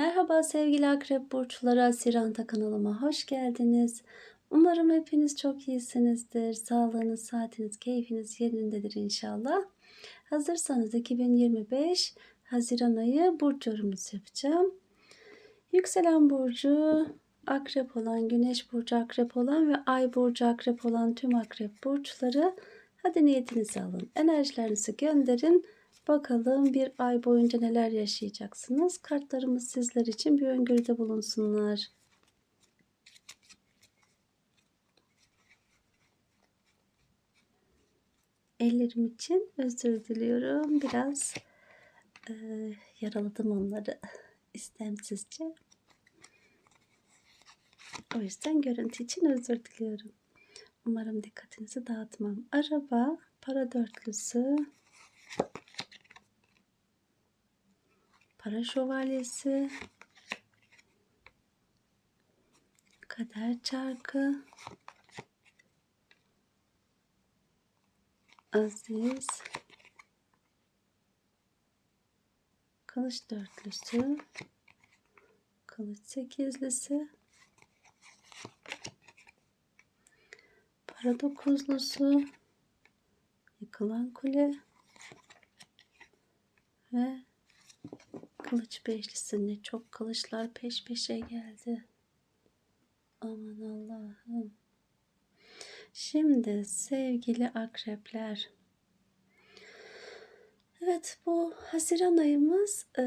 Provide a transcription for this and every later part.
Merhaba sevgili akrep burçları, Siranta kanalıma hoş geldiniz. Umarım hepiniz çok iyisinizdir. Sağlığınız, saatiniz, keyfiniz yerindedir inşallah. Hazırsanız 2025 Haziran ayı burç yorumunuzu yapacağım. Yükselen burcu akrep olan, güneş burcu akrep olan ve ay burcu akrep olan tüm akrep burçları hadi niyetinizi alın. Enerjilerinizi gönderin. Bakalım bir ay boyunca neler yaşayacaksınız. Kartlarımız sizler için bir öngörüde bulunsunlar. Ellerim için özür diliyorum. Biraz e, yaraladım onları istemsizce. O yüzden görüntü için özür diliyorum. Umarım dikkatinizi dağıtmam. Araba, para dörtlüsü, para şövalyesi, kader çarkı, aziz, kılıç dörtlüsü, kılıç sekizlisi, para dokuzlusu, yıkılan kule. Ve kılıç beşlisinde çok kılıçlar peş peşe geldi. Aman Allah'ım. Şimdi sevgili akrepler. Evet bu Haziran ayımız e,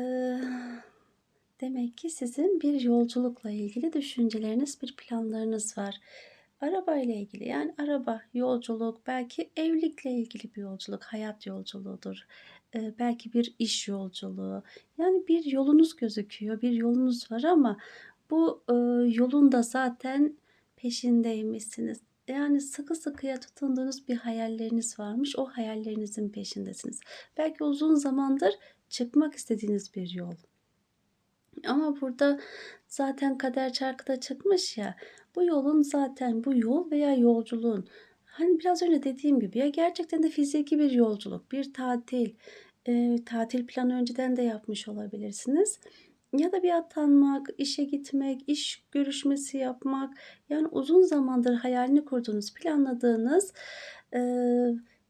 demek ki sizin bir yolculukla ilgili düşünceleriniz, bir planlarınız var. Araba ile ilgili yani araba, yolculuk, belki evlilikle ilgili bir yolculuk, hayat yolculuğudur. Belki bir iş yolculuğu. Yani bir yolunuz gözüküyor, bir yolunuz var ama bu e, yolun da zaten peşindeymişsiniz. Yani sıkı sıkıya tutunduğunuz bir hayalleriniz varmış. O hayallerinizin peşindesiniz. Belki uzun zamandır çıkmak istediğiniz bir yol. Ama burada zaten kader çarkıda çıkmış ya. Bu yolun zaten bu yol veya yolculuğun hani biraz önce dediğim gibi ya gerçekten de fiziki bir yolculuk, bir tatil, e, tatil planı önceden de yapmış olabilirsiniz. Ya da bir atanmak, işe gitmek, iş görüşmesi yapmak yani uzun zamandır hayalini kurduğunuz, planladığınız e,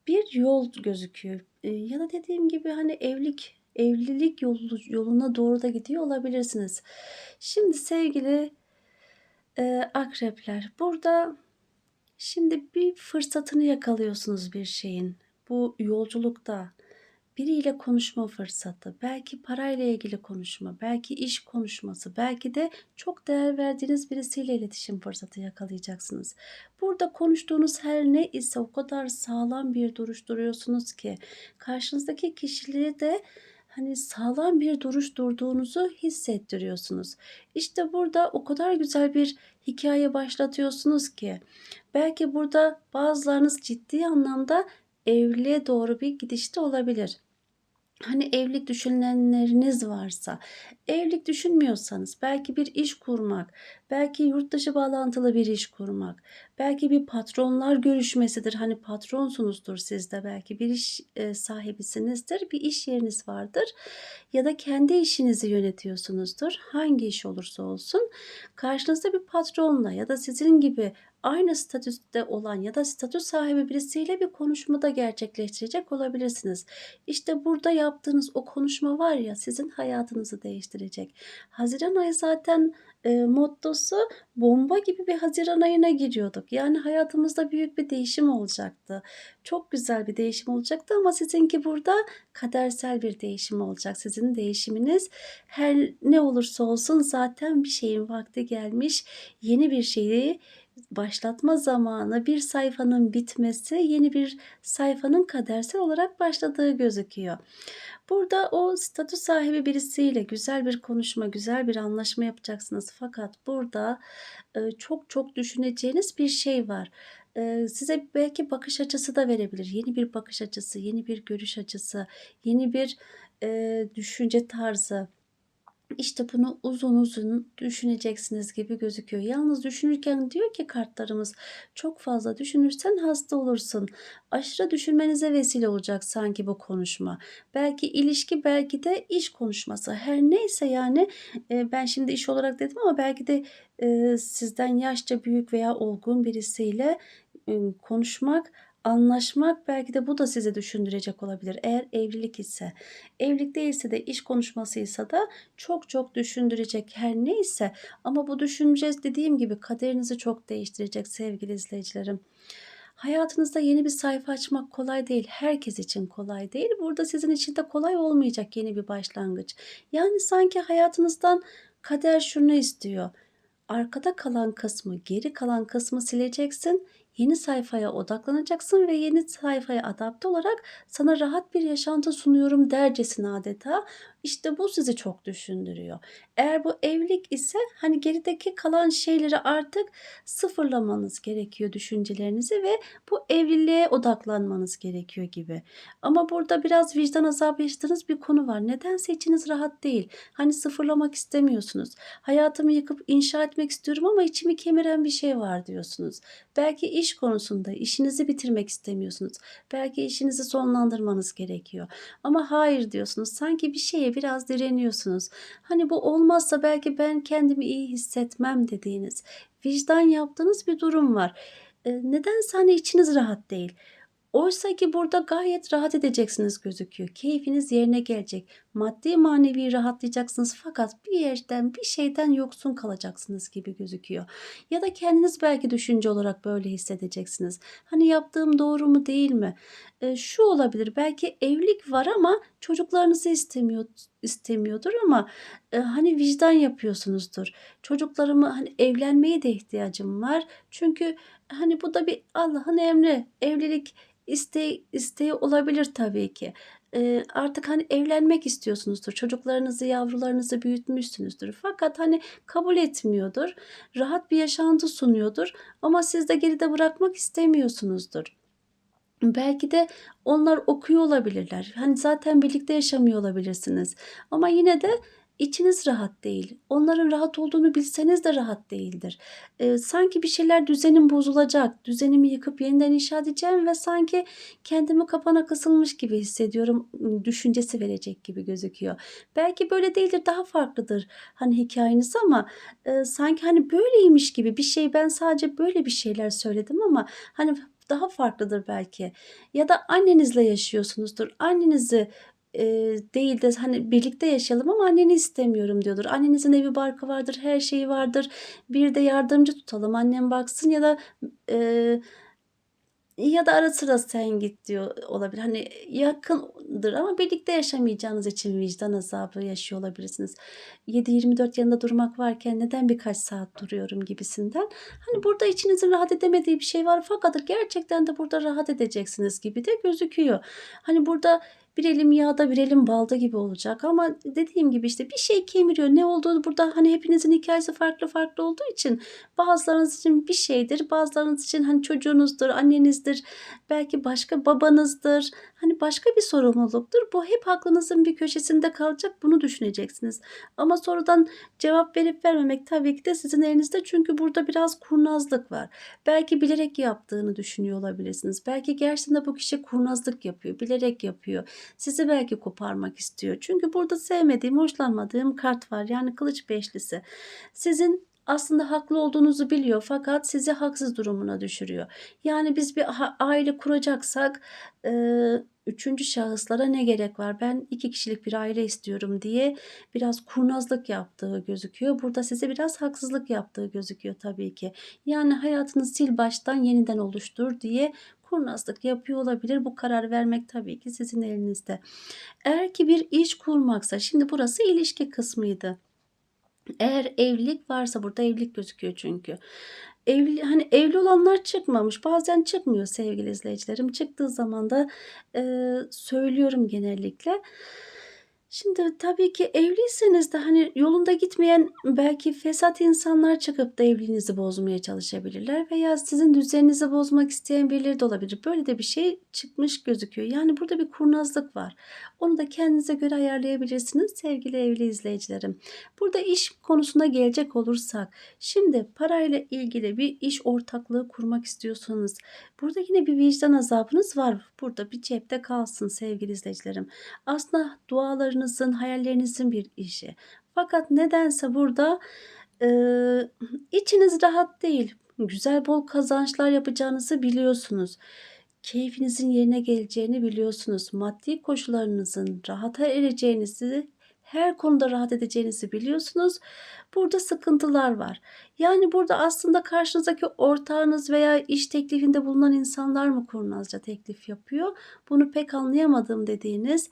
bir yol gözüküyor. E, ya da dediğim gibi hani evlilik evlilik yolu, yoluna doğru da gidiyor olabilirsiniz. Şimdi sevgili e, akrepler burada şimdi bir fırsatını yakalıyorsunuz bir şeyin. Bu yolculukta biriyle konuşma fırsatı, belki parayla ilgili konuşma, belki iş konuşması, belki de çok değer verdiğiniz birisiyle iletişim fırsatı yakalayacaksınız. Burada konuştuğunuz her ne ise o kadar sağlam bir duruş duruyorsunuz ki karşınızdaki kişiliği de hani sağlam bir duruş durduğunuzu hissettiriyorsunuz. İşte burada o kadar güzel bir hikaye başlatıyorsunuz ki belki burada bazılarınız ciddi anlamda evliliğe doğru bir gidişte olabilir. Hani evlilik düşünenleriniz varsa, evlilik düşünmüyorsanız belki bir iş kurmak, belki yurt dışı bağlantılı bir iş kurmak, belki bir patronlar görüşmesidir. Hani patronsunuzdur sizde belki bir iş e, sahibisinizdir, bir iş yeriniz vardır ya da kendi işinizi yönetiyorsunuzdur. Hangi iş olursa olsun karşınızda bir patronla ya da sizin gibi aynı statüste olan ya da statü sahibi birisiyle bir konuşmada gerçekleştirecek olabilirsiniz. İşte burada yaptığınız o konuşma var ya sizin hayatınızı değiştirecek. Haziran ayı zaten e, mottosu bomba gibi bir Haziran ayına giriyorduk. Yani hayatımızda büyük bir değişim olacaktı. Çok güzel bir değişim olacaktı ama sizinki burada kadersel bir değişim olacak. Sizin değişiminiz her ne olursa olsun zaten bir şeyin vakti gelmiş. Yeni bir şeyi başlatma zamanı bir sayfanın bitmesi yeni bir sayfanın kadersel olarak başladığı gözüküyor. Burada o statü sahibi birisiyle güzel bir konuşma, güzel bir anlaşma yapacaksınız. Fakat burada e, çok çok düşüneceğiniz bir şey var. E, size belki bakış açısı da verebilir. Yeni bir bakış açısı, yeni bir görüş açısı, yeni bir e, düşünce tarzı İşte bunu uzun uzun düşüneceksiniz gibi gözüküyor. Yalnız düşünürken diyor ki kartlarımız çok fazla düşünürsen hasta olursun. Aşırı düşünmenize vesile olacak sanki bu konuşma. Belki ilişki belki de iş konuşması. Her neyse yani e, ben şimdi iş olarak dedim ama belki de e, sizden yaşça büyük veya olgun birisiyle konuşmak Anlaşmak belki de bu da sizi düşündürecek olabilir eğer evlilik ise. Evlilik değilse de iş konuşmasıysa da çok çok düşündürecek her neyse ama bu düşüneceğiz dediğim gibi kaderinizi çok değiştirecek sevgili izleyicilerim. Hayatınızda yeni bir sayfa açmak kolay değil. Herkes için kolay değil. Burada sizin için de kolay olmayacak yeni bir başlangıç. Yani sanki hayatınızdan kader şunu istiyor. Arkada kalan kısmı, geri kalan kısmı sileceksin Yeni sayfaya odaklanacaksın ve yeni sayfaya adapte olarak sana rahat bir yaşantı sunuyorum dercesine adeta. İşte bu sizi çok düşündürüyor. Eğer bu evlilik ise hani gerideki kalan şeyleri artık sıfırlamanız gerekiyor düşüncelerinizi ve bu evliliğe odaklanmanız gerekiyor gibi. Ama burada biraz vicdan azabı yaşadığınız bir konu var. Nedense içiniz rahat değil. Hani sıfırlamak istemiyorsunuz. Hayatımı yıkıp inşa etmek istiyorum ama içimi kemiren bir şey var diyorsunuz. Belki iş konusunda işinizi bitirmek istemiyorsunuz. Belki işinizi sonlandırmanız gerekiyor. Ama hayır diyorsunuz. Sanki bir şeye biraz direniyorsunuz. Hani bu olmazsa belki ben kendimi iyi hissetmem dediğiniz, vicdan yaptığınız bir durum var. Ee, nedense hani içiniz rahat değil. Oysa ki burada gayet rahat edeceksiniz gözüküyor. Keyfiniz yerine gelecek. Maddi manevi rahatlayacaksınız fakat bir yerden bir şeyden yoksun kalacaksınız gibi gözüküyor. Ya da kendiniz belki düşünce olarak böyle hissedeceksiniz. Hani yaptığım doğru mu değil mi? E, şu olabilir belki evlilik var ama çocuklarınızı istemiyor istemiyordur ama e, hani vicdan yapıyorsunuzdur. Çocuklarımı hani evlenmeye de ihtiyacım var. Çünkü hani bu da bir Allah'ın emri. Evlilik isteği, isteği olabilir tabii ki. Artık hani evlenmek istiyorsunuzdur. Çocuklarınızı, yavrularınızı büyütmüşsünüzdür. Fakat hani kabul etmiyordur. Rahat bir yaşantı sunuyordur. Ama siz de geride bırakmak istemiyorsunuzdur. Belki de onlar okuyor olabilirler. Hani zaten birlikte yaşamıyor olabilirsiniz. Ama yine de İçiniz rahat değil. Onların rahat olduğunu bilseniz de rahat değildir. Ee, sanki bir şeyler düzenim bozulacak. Düzenimi yıkıp yeniden inşa edeceğim ve sanki kendimi kapana kısılmış gibi hissediyorum. Düşüncesi verecek gibi gözüküyor. Belki böyle değildir, daha farklıdır hani hikayeniz ama e, sanki hani böyleymiş gibi bir şey ben sadece böyle bir şeyler söyledim ama hani daha farklıdır belki. Ya da annenizle yaşıyorsunuzdur. Annenizi e, değil de hani birlikte yaşayalım ama anneni istemiyorum diyordur. Annenizin evi barkı vardır, her şeyi vardır. Bir de yardımcı tutalım, annem baksın ya da e, ya da ara sıra sen git diyor olabilir. Hani yakındır ama birlikte yaşamayacağınız için vicdan azabı yaşıyor olabilirsiniz. 7-24 yanında durmak varken neden birkaç saat duruyorum gibisinden. Hani burada içinizin rahat edemediği bir şey var fakat gerçekten de burada rahat edeceksiniz gibi de gözüküyor. Hani burada bir elim yağda bir elim balda gibi olacak ama dediğim gibi işte bir şey kemiriyor. Ne olduğu burada hani hepinizin hikayesi farklı farklı olduğu için bazılarınız için bir şeydir. Bazılarınız için hani çocuğunuzdur, annenizdir, belki başka babanızdır. Hani başka bir sorumluluktur. Bu hep aklınızın bir köşesinde kalacak. Bunu düşüneceksiniz. Ama sonradan cevap verip vermemek tabii ki de sizin elinizde. Çünkü burada biraz kurnazlık var. Belki bilerek yaptığını düşünüyor olabilirsiniz. Belki gerçekten de bu kişi kurnazlık yapıyor. Bilerek yapıyor. Sizi belki koparmak istiyor. Çünkü burada sevmediğim, hoşlanmadığım kart var. Yani kılıç beşlisi. Sizin aslında haklı olduğunuzu biliyor fakat sizi haksız durumuna düşürüyor. Yani biz bir aile kuracaksak e, üçüncü şahıslara ne gerek var? Ben iki kişilik bir aile istiyorum diye biraz kurnazlık yaptığı gözüküyor. Burada size biraz haksızlık yaptığı gözüküyor tabii ki. Yani hayatını sil baştan yeniden oluştur diye kurnazlık yapıyor olabilir. Bu karar vermek tabii ki sizin elinizde. Eğer ki bir iş kurmaksa şimdi burası ilişki kısmıydı. Eğer evlilik varsa burada evlilik gözüküyor çünkü. Evli, hani evli olanlar çıkmamış. Bazen çıkmıyor sevgili izleyicilerim. Çıktığı zaman da e, söylüyorum genellikle. Şimdi tabii ki evliyseniz de, hani, yolunda gitmeyen belki fesat insanlar çıkıp da evliliğinizi bozmaya çalışabilirler veya sizin düzeninizi bozmak isteyen birileri de olabilir. Böyle de bir şey çıkmış gözüküyor. Yani burada bir kurnazlık var. Onu da kendinize göre ayarlayabilirsiniz sevgili evli izleyicilerim. Burada iş konusuna gelecek olursak, şimdi parayla ilgili bir iş ortaklığı kurmak istiyorsanız, burada yine bir vicdan azabınız var. Burada bir cepte kalsın sevgili izleyicilerim. Aslında dualarınızın, hayallerinizin bir işi. Fakat nedense burada, eee, içiniz rahat değil. Güzel, bol kazançlar yapacağınızı biliyorsunuz. Keyfinizin yerine geleceğini biliyorsunuz. Maddi koşullarınızın rahata ereceğinizi, her konuda rahat edeceğinizi biliyorsunuz. Burada sıkıntılar var. Yani burada aslında karşınızdaki ortağınız veya iş teklifinde bulunan insanlar mı kurnazca teklif yapıyor? Bunu pek anlayamadım dediğiniz,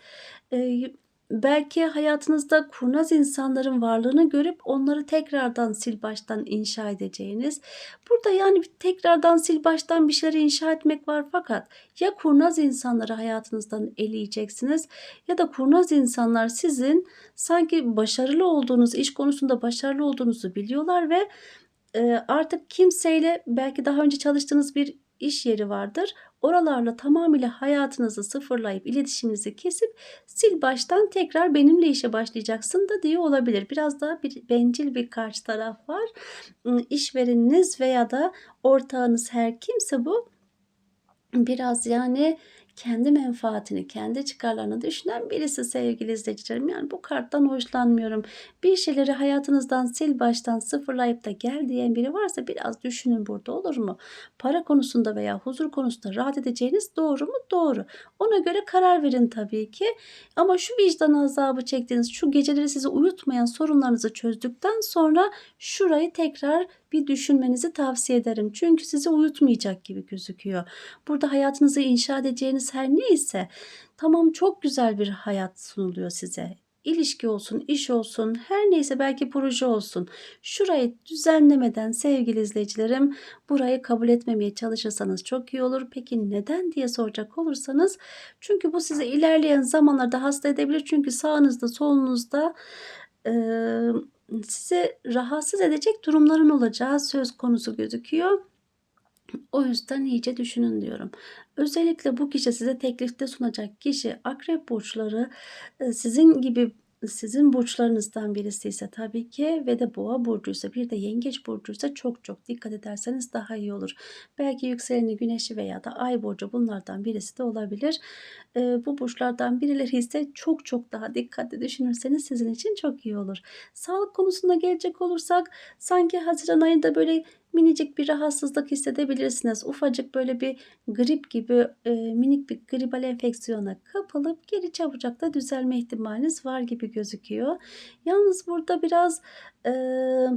belki hayatınızda kurnaz insanların varlığını görüp onları tekrardan sil baştan inşa edeceğiniz, burada yani tekrardan sil baştan bir şeyleri inşa etmek var fakat ya kurnaz insanları hayatınızdan eleyeceksiniz ya da kurnaz insanlar sizin sanki başarılı olduğunuz, iş konusunda başarılı olduğunuzu biliyorlar ve, artık kimseyle belki daha önce çalıştığınız bir iş yeri vardır. Oralarla tamamıyla hayatınızı sıfırlayıp, iletişiminizi kesip sil baştan tekrar benimle işe başlayacaksın da diyor olabilir. Biraz daha bir bencil bir karşı taraf var. İşvereniniz veya da ortağınız her kimse bu biraz yani kendi menfaatini, kendi çıkarlarını düşünen birisi sevgili izleyicilerim. Yani bu karttan hoşlanmıyorum. Bir şeyleri hayatınızdan sil baştan sıfırlayıp da gel diyen biri varsa biraz düşünün burada olur mu? Para konusunda veya huzur konusunda rahat edeceğiniz doğru mu? Doğru. Ona göre karar verin tabii ki. Ama şu vicdan azabı çektiğiniz, şu geceleri sizi uyutmayan sorunlarınızı çözdükten sonra şurayı tekrar bir düşünmenizi tavsiye ederim. Çünkü sizi uyutmayacak gibi gözüküyor. Burada hayatınızı inşa edeceğiniz her neyse tamam çok güzel bir hayat sunuluyor size. İlişki olsun, iş olsun, her neyse belki proje olsun. Şurayı düzenlemeden sevgili izleyicilerim burayı kabul etmemeye çalışırsanız çok iyi olur. Peki neden diye soracak olursanız çünkü bu sizi ilerleyen zamanlarda hasta edebilir. Çünkü sağınızda solunuzda eee, sizi rahatsız edecek durumların olacağı söz konusu gözüküyor. O yüzden iyice düşünün diyorum. Özellikle bu kişi size teklifte sunacak kişi akrep burçları, eee, sizin gibi sizin burçlarınızdan birisiyse tabii ki ve de boğa burcuysa bir de yengeç burcuysa çok çok dikkat ederseniz daha iyi olur. Belki yükseleni, güneşi veya da ay burcu bunlardan birisi de olabilir. Eee, bu burçlardan birileri ise çok çok daha dikkatli düşünürseniz sizin için çok iyi olur. Sağlık konusuna gelecek olursak sanki haziran ayında böyle minicik bir rahatsızlık hissedebilirsiniz. Ufacık böyle bir grip gibi, eee, minik bir gribal enfeksiyona kapılıp geri çabucak da düzelme ihtimaliniz var gibi gözüküyor. Yalnız burada biraz, eee,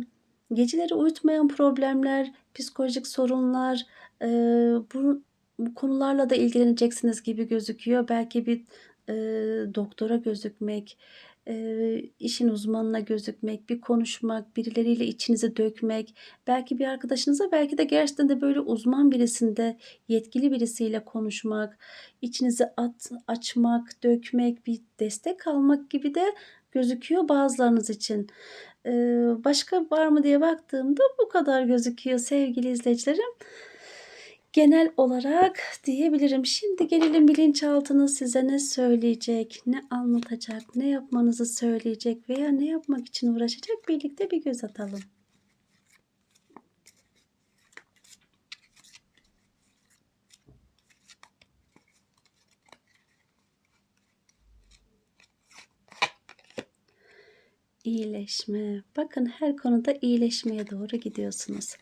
geceleri uyutmayan problemler, psikolojik sorunlar, eee, bu bu konularla da ilgileneceksiniz gibi gözüküyor. Belki bir, eee, doktora gözükmek, eee, işin uzmanına gözükmek, bir konuşmak, birileriyle içinizi dökmek, belki bir arkadaşınıza, belki de gerçekten de böyle uzman birisinde, yetkili birisiyle konuşmak, içinizi at açmak, dökmek, bir destek almak gibi de gözüküyor bazılarınız için. Eee, başka var mı diye baktığımda bu kadar gözüküyor sevgili izleyicilerim. Genel olarak diyebilirim. Şimdi gelelim bilinçaltınız size ne söyleyecek, ne anlatacak, ne yapmanızı söyleyecek veya ne yapmak için uğraşacak birlikte bir göz atalım. İyileşme. Bakın her konuda iyileşmeye doğru gidiyorsunuz.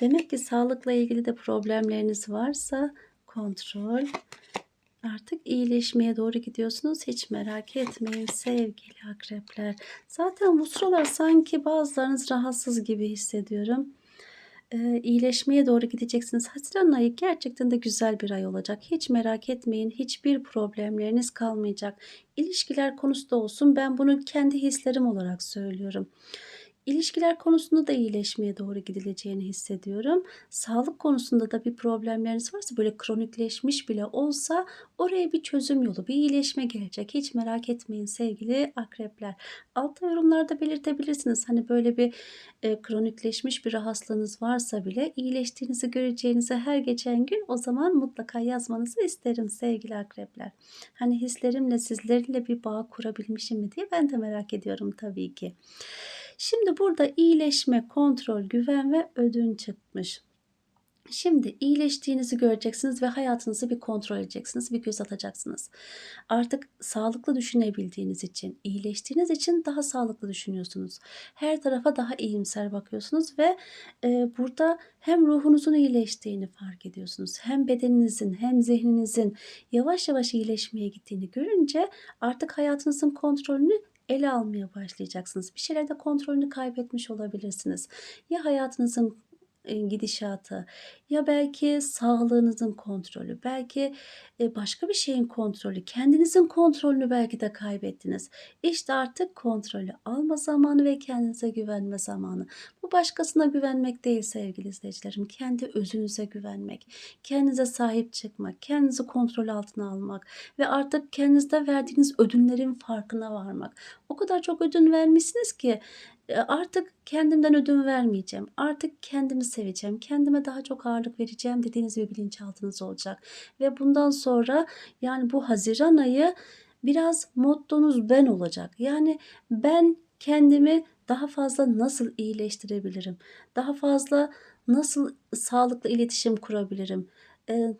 Demek ki sağlıkla ilgili de problemleriniz varsa kontrol. Artık iyileşmeye doğru gidiyorsunuz. Hiç merak etmeyin sevgili akrepler. Zaten bu sıralar sanki bazılarınız rahatsız gibi hissediyorum. Eee, iyileşmeye doğru gideceksiniz. Haziran ayı gerçekten de güzel bir ay olacak. Hiç merak etmeyin. Hiçbir problemleriniz kalmayacak. İlişkiler konusu da olsun. Ben bunu kendi hislerim olarak söylüyorum. İlişkiler konusunda da iyileşmeye doğru gidileceğini hissediyorum. Sağlık konusunda da bir problemleriniz varsa böyle kronikleşmiş bile olsa oraya bir çözüm yolu, bir iyileşme gelecek. Hiç merak etmeyin sevgili akrepler. Altta yorumlarda belirtebilirsiniz. Hani böyle bir e, kronikleşmiş bir rahatsızlığınız varsa bile iyileştiğinizi göreceğinizi her geçen gün o zaman mutlaka yazmanızı isterim sevgili akrepler. Hani hislerimle sizlerle bir bağ kurabilmişim mi diye ben de merak ediyorum tabii ki. Şimdi burada iyileşme, kontrol, güven ve ödün çıkmış. Şimdi iyileştiğinizi göreceksiniz ve hayatınızı bir kontrol edeceksiniz, bir göz atacaksınız. Artık sağlıklı düşünebildiğiniz için, iyileştiğiniz için daha sağlıklı düşünüyorsunuz. Her tarafa daha iyimser bakıyorsunuz ve e, burada hem ruhunuzun iyileştiğini fark ediyorsunuz, hem bedeninizin hem zihninizin yavaş yavaş iyileşmeye gittiğini görünce artık hayatınızın kontrolünü ele almaya başlayacaksınız. Bir şeylerde kontrolünü kaybetmiş olabilirsiniz. Ya hayatınızın gidişatı ya belki sağlığınızın kontrolü, belki e, başka bir şeyin kontrolü, kendinizin kontrolünü belki de kaybettiniz. İşte artık kontrolü alma zamanı ve kendinize güvenme zamanı. Bu başkasına güvenmek değil sevgili izleyicilerim. Kendi özünüze güvenmek, kendinize sahip çıkmak, kendinizi kontrol altına almak ve artık kendinizde verdiğiniz ödünlerin farkına varmak. O kadar çok ödün vermişsiniz ki artık kendimden ödün vermeyeceğim. Artık kendimi seveceğim. Kendime daha çok ağırlık vereceğim dediğiniz bir bilinçaltınız olacak. Ve bundan sonra yani bu Haziran ayı biraz mottonuz ben olacak. Yani ben kendimi daha fazla nasıl iyileştirebilirim? Daha fazla nasıl sağlıklı iletişim kurabilirim? Ee,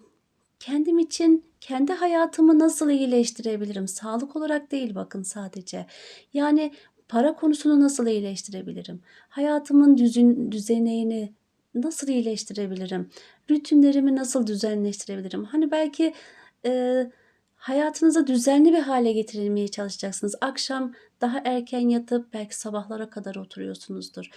kendim için kendi hayatımı nasıl iyileştirebilirim? Sağlık olarak değil bakın sadece. Yani Para konusunu nasıl iyileştirebilirim? Hayatımın düzün, düzeneğini nasıl iyileştirebilirim? Rutinlerimi nasıl düzenleştirebilirim? Hani belki e, hayatınızı düzenli bir hale getirmeye çalışacaksınız. Akşam daha erken yatıp belki sabahlara kadar oturuyorsunuzdur.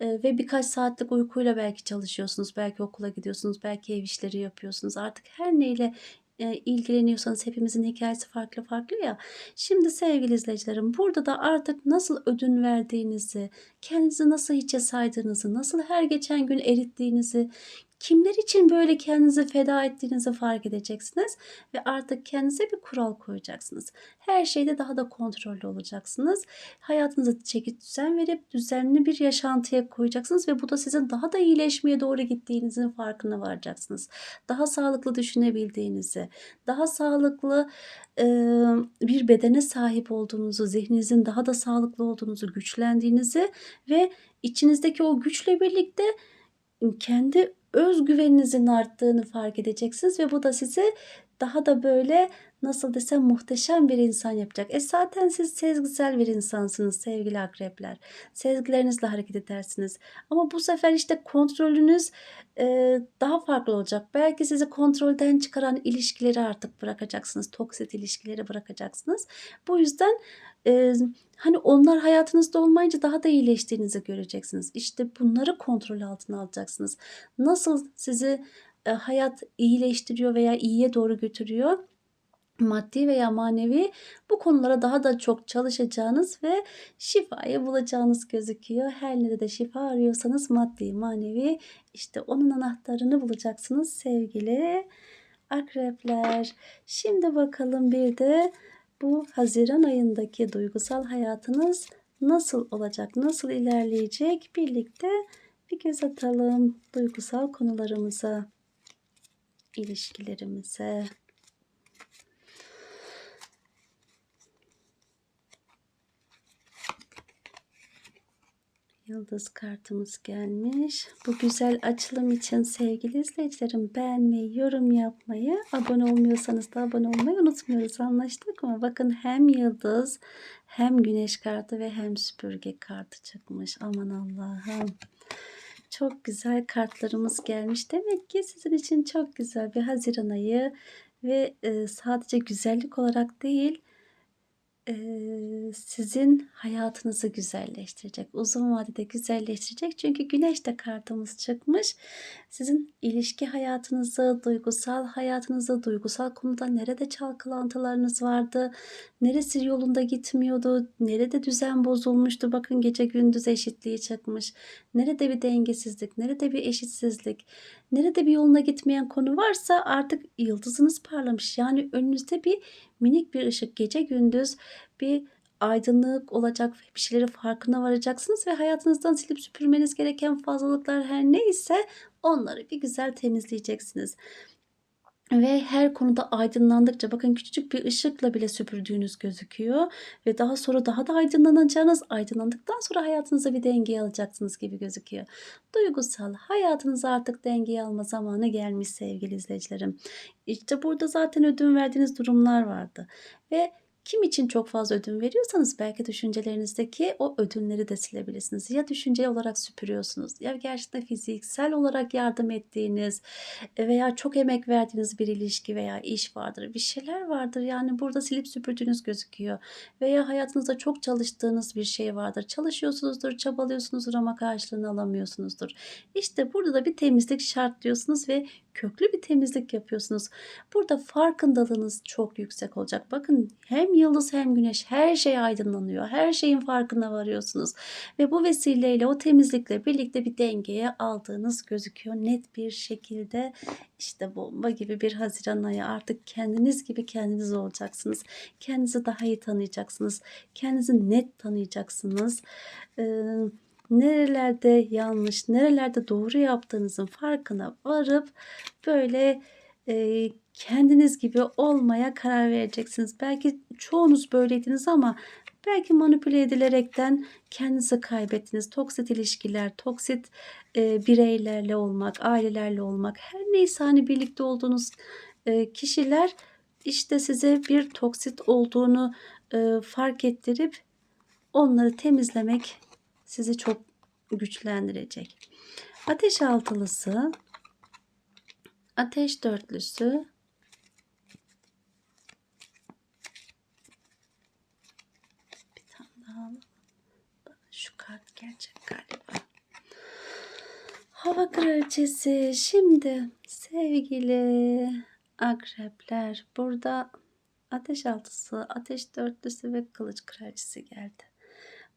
E, ve birkaç saatlik uykuyla belki çalışıyorsunuz. Belki okula gidiyorsunuz. Belki ev işleri yapıyorsunuz. Artık her neyle e, ilgileniyorsanız hepimizin hikayesi farklı farklı ya. Şimdi sevgili izleyicilerim burada da artık nasıl ödün verdiğinizi, kendinizi nasıl hiçe saydığınızı, nasıl her geçen gün erittiğinizi, kimler için böyle kendinizi feda ettiğinizi fark edeceksiniz ve artık kendinize bir kural koyacaksınız. Her şeyde daha da kontrollü olacaksınız. Hayatınıza çeki düzen verip düzenli bir yaşantıya koyacaksınız ve bu da sizin daha da iyileşmeye doğru gittiğinizin farkına varacaksınız. Daha sağlıklı düşünebildiğinizi, daha sağlıklı e, bir bedene sahip olduğunuzu, zihninizin daha da sağlıklı olduğunuzu, güçlendiğinizi ve içinizdeki o güçle birlikte kendi özgüveninizin arttığını fark edeceksiniz ve bu da sizi daha da böyle nasıl desem muhteşem bir insan yapacak. E zaten siz sezgisel bir insansınız sevgili akrepler. Sezgilerinizle hareket edersiniz. Ama bu sefer işte kontrolünüz e, daha farklı olacak. Belki sizi kontrolden çıkaran ilişkileri artık bırakacaksınız. Toksit ilişkileri bırakacaksınız. Bu yüzden e, hani onlar hayatınızda olmayınca daha da iyileştiğinizi göreceksiniz. İşte bunları kontrol altına alacaksınız. Nasıl sizi hayat iyileştiriyor veya iyiye doğru götürüyor? maddi veya manevi bu konulara daha da çok çalışacağınız ve şifayı bulacağınız gözüküyor. Her nerede şifa arıyorsanız maddi manevi işte onun anahtarını bulacaksınız sevgili akrepler. Şimdi bakalım bir de bu Haziran ayındaki duygusal hayatınız nasıl olacak, nasıl ilerleyecek birlikte bir göz atalım duygusal konularımıza, ilişkilerimize. Yıldız kartımız gelmiş. Bu güzel açılım için sevgili izleyicilerim beğenmeyi, yorum yapmayı, abone olmuyorsanız da abone olmayı unutmuyoruz. Anlaştık mı? Bakın hem yıldız hem güneş kartı ve hem süpürge kartı çıkmış. Aman Allah'ım. Çok güzel kartlarımız gelmiş. Demek ki sizin için çok güzel bir Haziran ayı ve sadece güzellik olarak değil sizin hayatınızı güzelleştirecek, uzun vadede güzelleştirecek. Çünkü Güneş de kartımız çıkmış. Sizin ilişki hayatınızı, duygusal hayatınızı, duygusal konuda nerede çalkalantılarınız vardı, neresi yolunda gitmiyordu, nerede düzen bozulmuştu. Bakın gece gündüz eşitliği çıkmış. Nerede bir dengesizlik, nerede bir eşitsizlik, nerede bir yoluna gitmeyen konu varsa artık yıldızınız parlamış. Yani önünüzde bir minik bir ışık gece gündüz bir aydınlık olacak bir şeylerin farkına varacaksınız ve hayatınızdan silip süpürmeniz gereken fazlalıklar her neyse onları bir güzel temizleyeceksiniz. Ve her konuda aydınlandıkça bakın küçücük bir ışıkla bile süpürdüğünüz gözüküyor ve daha sonra daha da aydınlanacağınız, aydınlandıktan sonra hayatınıza bir dengeye alacaksınız gibi gözüküyor. Duygusal hayatınıza artık dengeye alma zamanı gelmiş sevgili izleyicilerim. İşte burada zaten ödün verdiğiniz durumlar vardı ve kim için çok fazla ödün veriyorsanız belki düşüncelerinizdeki o ödünleri de silebilirsiniz. Ya düşünce olarak süpürüyorsunuz ya gerçekten fiziksel olarak yardım ettiğiniz veya çok emek verdiğiniz bir ilişki veya iş vardır. Bir şeyler vardır yani burada silip süpürdüğünüz gözüküyor. Veya hayatınızda çok çalıştığınız bir şey vardır. Çalışıyorsunuzdur, çabalıyorsunuzdur ama karşılığını alamıyorsunuzdur. İşte burada da bir temizlik şart diyorsunuz ve köklü bir temizlik yapıyorsunuz. Burada farkındalığınız çok yüksek olacak. Bakın hem yıldız hem güneş her şey aydınlanıyor. Her şeyin farkına varıyorsunuz. Ve bu vesileyle o temizlikle birlikte bir dengeye aldığınız gözüküyor. Net bir şekilde işte bomba gibi bir Haziran ayı artık kendiniz gibi kendiniz olacaksınız. Kendinizi daha iyi tanıyacaksınız. Kendinizi net tanıyacaksınız. Ee, nerelerde yanlış, nerelerde doğru yaptığınızın farkına varıp böyle e, kendiniz gibi olmaya karar vereceksiniz. Belki çoğunuz böyleydiniz ama belki manipüle edilerekten kendinizi kaybettiniz. Toksit ilişkiler, toksit e, bireylerle olmak, ailelerle olmak, her neyse hani birlikte olduğunuz e, kişiler işte size bir toksit olduğunu e, fark ettirip onları temizlemek sizi çok güçlendirecek. Ateş altılısı, ateş dörtlüsü, bir tane daha. Şu kart gerçek galiba. Hava kraliçesi. Şimdi sevgili akrepler burada ateş altısı, ateş dörtlüsü ve kılıç kraliçesi geldi.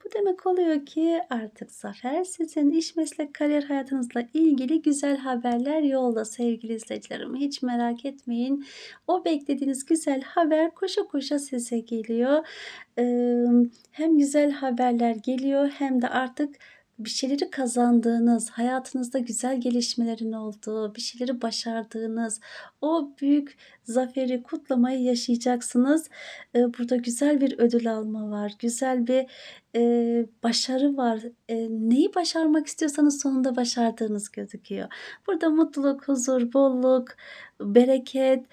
Bu demek oluyor ki artık zafer sizin iş meslek kariyer hayatınızla ilgili güzel haberler yolda sevgili izleyicilerim. Hiç merak etmeyin. O beklediğiniz güzel haber koşa koşa size geliyor. Ee, hem güzel haberler geliyor hem de artık bir şeyleri kazandığınız, hayatınızda güzel gelişmelerin olduğu, bir şeyleri başardığınız, o büyük zaferi kutlamayı yaşayacaksınız. Burada güzel bir ödül alma var, güzel bir başarı var. Neyi başarmak istiyorsanız sonunda başardığınız gözüküyor. Burada mutluluk, huzur, bolluk, bereket,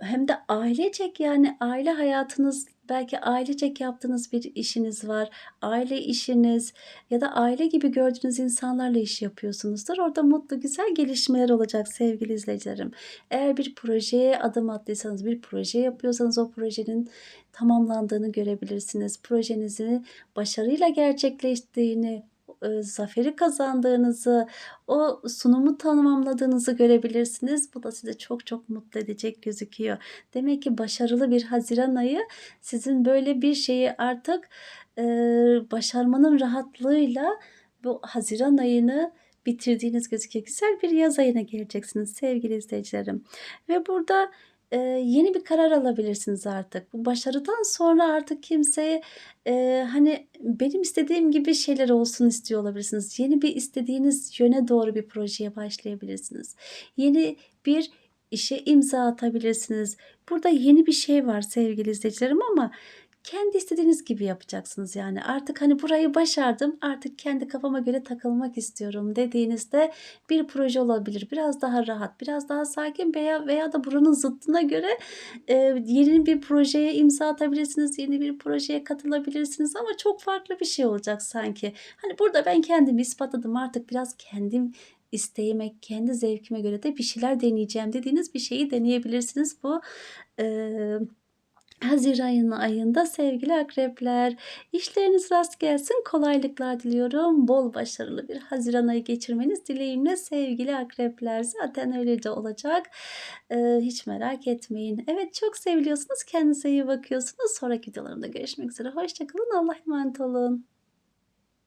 hem de ailecek yani aile hayatınız belki ailecek yaptığınız bir işiniz var. Aile işiniz ya da aile gibi gördüğünüz insanlarla iş yapıyorsunuzdur. Orada mutlu güzel gelişmeler olacak sevgili izleyicilerim. Eğer bir projeye adım attıysanız, bir proje yapıyorsanız o projenin tamamlandığını görebilirsiniz. Projenizi başarıyla gerçekleştiğini, e, zaferi kazandığınızı, o sunumu tamamladığınızı görebilirsiniz. Bu da size çok çok mutlu edecek gözüküyor. Demek ki başarılı bir Haziran ayı sizin böyle bir şeyi artık e, başarmanın rahatlığıyla bu Haziran ayını bitirdiğiniz gözüküyor. Güzel bir yaz ayına geleceksiniz sevgili izleyicilerim. Ve burada Eee, yeni bir karar alabilirsiniz artık. Bu başarıdan sonra artık kimseye, eee, hani, benim istediğim gibi şeyler olsun istiyor olabilirsiniz. Yeni bir istediğiniz yöne doğru bir projeye başlayabilirsiniz. Yeni bir işe imza atabilirsiniz. Burada yeni bir şey var sevgili izleyicilerim ama kendi istediğiniz gibi yapacaksınız yani. Artık hani burayı başardım, artık kendi kafama göre takılmak istiyorum dediğinizde bir proje olabilir. Biraz daha rahat, biraz daha sakin veya veya da buranın zıttına göre e, yeni bir projeye imza atabilirsiniz, yeni bir projeye katılabilirsiniz ama çok farklı bir şey olacak sanki. Hani burada ben kendimi ispatladım artık biraz kendim isteğime, kendi zevkime göre de bir şeyler deneyeceğim dediğiniz bir şeyi deneyebilirsiniz bu e, Haziran ayında sevgili akrepler. İşleriniz rast gelsin, kolaylıklar diliyorum. Bol başarılı bir haziran ayı geçirmeniz dileğimle sevgili akrepler. Zaten öyle de olacak. Eee, hiç merak etmeyin. Evet, çok seviliyorsunuz. Kendinize iyi bakıyorsunuz. Sonraki videolarımda görüşmek üzere. Hoşça kalın. Allah'a emanet olun.